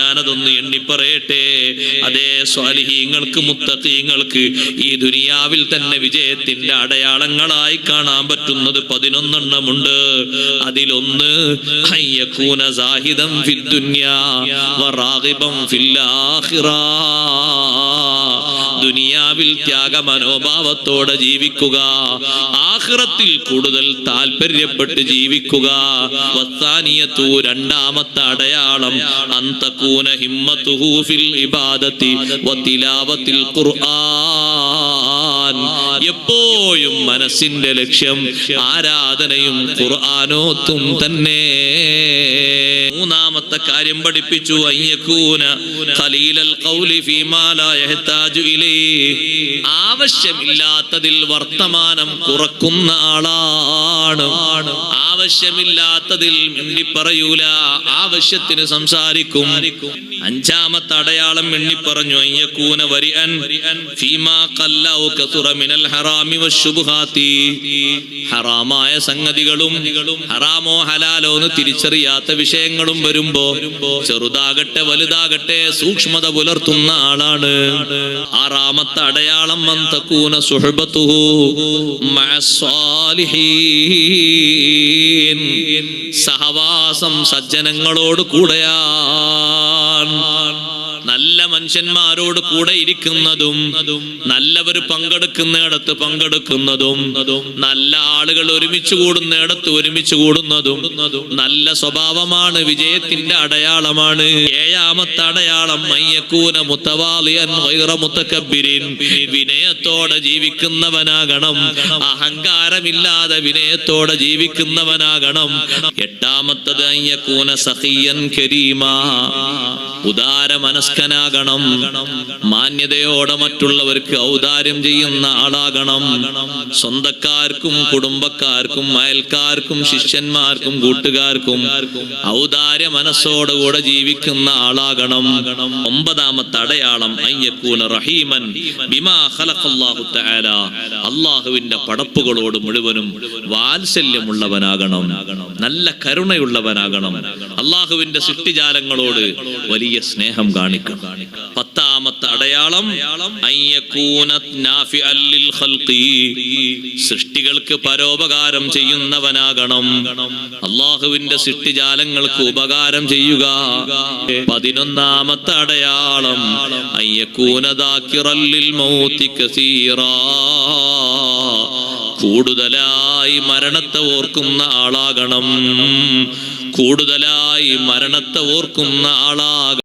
ഞാനതൊന്ന് എണ്ണിപ്പറയട്ടെ. അതേ സ്വാലിഹീങ്ങൾക്ക് മുത്തീങ്ങൾക്ക് ഈ ദുനിയാവിൽ തന്നെ വിജയത്തിന്റെ അടയാളങ്ങളായി കാണാൻ പറ്റുന്നത് പതിനൊന്നെണ്ണമുണ്ട്. അതിലൊന്ന് ഹയ്യക്കൂന സാഹിദം ഫിദ്ദുന്യാ ദുനിയാവിൽ ത്യാഗ മനോഭാവത്തോടെ ജീവിക്കുക. ആഹ്റത്തിൽ കൂടുതൽ താല്പര്യപ്പെട്ട് ജീവിക്കുക. വസ്താനിയത്തു രണ്ടാമത്തെ അടയാളം അന്തകൂന ഹിമ്മത്തുഹൂഫിൽ ഇബാദത്തി വതിലാവത്തിൽ ഖുർആൻ. എപ്പോഴും മനസ്സിന്റെ ലക്ഷ്യം ആരാധനയും ഖുർആനോത്തും തന്നെ. കാര്യം പഠിപ്പിച്ചു. ഖൗലി ഫീമാ ഇലൈഹി ആവശ്യമില്ലാത്തതിൽ വർത്തമാനം കുറക്കുന്ന ആളാണ്. ആവശ്യമില്ലാത്തതിൽ മിണ്ടി പറയൂല ആവശ്യത്തിന് സംസാരിക്കും. അഞ്ചാമത്തെ അടയാളം മിണ്ടി പറഞ്ഞു അയ്യക്കൂന വരിഅൻ ഫീമാ ഖല്ലൗ കസുറ മിനൽ ഹറാമി വശുബ്ഹാത്തി. ഹറാമായ സംഗതികളും ഹറാമോ ഹലാലോ എന്ന് തിരിച്ചറിയാത്ത വിഷയങ്ങളും വരുമ്പോ ചെറുതാകട്ടെ വലുതാകട്ടെ സൂക്ഷ്മത പുലർത്തുന്ന ആളാണ്. ആറാമത്തെ അടയാളം മന്തക്കൂന മഅസ്സാലിഹീൻ. സഹവാസം സജ്ജനങ്ങളോട് നല്ല മനുഷ്യന്മാരോട് കൂടെ ഇരിക്കുന്നതും നല്ലവർ പങ്കെടുക്കുന്നിടത്ത് പങ്കെടുക്കുന്നതും നല്ല ആളുകൾ ഒരുമിച്ച് കൂടുന്നിടത്ത് ഒരുമിച്ച് കൂടുന്നതും നല്ല സ്വഭാവമാണ് വിജയത്തിന്റെ അടയാളമാണ്. ഏഴാമത്തെ അടയാളം മയ്യക്കൂന വൈറ മുത്തക്കബ്ബിരിൻ വിനയത്തോടെ ജീവിക്കുന്നവനാകണം. അഹങ്കാരമില്ലാതെ വിനയത്തോടെ ജീവിക്കുന്നവനാകണം. എട്ടാമത്തത് അയ്യക്കൂന സഹിയൻ കരീമാ. ഉദാര മനസ്കനാകണം മാന്യതയോടെ മറ്റുള്ളവർക്ക് ഔദാര്യം ചെയ്യുന്ന ആളാകണം. സ്വന്തക്കാർക്കും കുടുംബക്കാർക്കും അയൽക്കാർക്കും ശിഷ്യന്മാർക്കും കൂട്ടുകാർക്കും ഔദാര്യ മനസ്സോടുകൂടെ ജീവിക്കുന്ന ആളാകണം. ഒമ്പതാമത്തെ അടയാളം അയ്യക്കൂന റഹീമൻ ബിമാ ഖലഖല്ലാഹു തആല. അള്ളാഹുവിന്റെ പടപ്പുകളോട് മുഴുവനും വാത്സല്യമുള്ളവനാകണം. നല്ല കരുണയുള്ളവനാകണം. അള്ളാഹുവിന്റെ സൃഷ്ടിജാലങ്ങളോട് വലിയ സ്നേഹം കാണിക്കണം പത്താമത്തെ അടയാളം. സൃഷ്ടികൾക്ക് പരോപകാരം ചെയ്യുന്നവനാകണം. അള്ളാഹുവിന്റെ സൃഷ്ടിജാലങ്ങൾക്ക് ഉപകാരം ചെയ്യുക. പതിനൊന്നാമത്തെ അടയാളം കൂടുതലായി മരണത്തെ ഓർക്കുന്ന ആളാകണം. കൂടുതലായി മരണത്തെ ഓർക്കുന്ന ആളാകണം.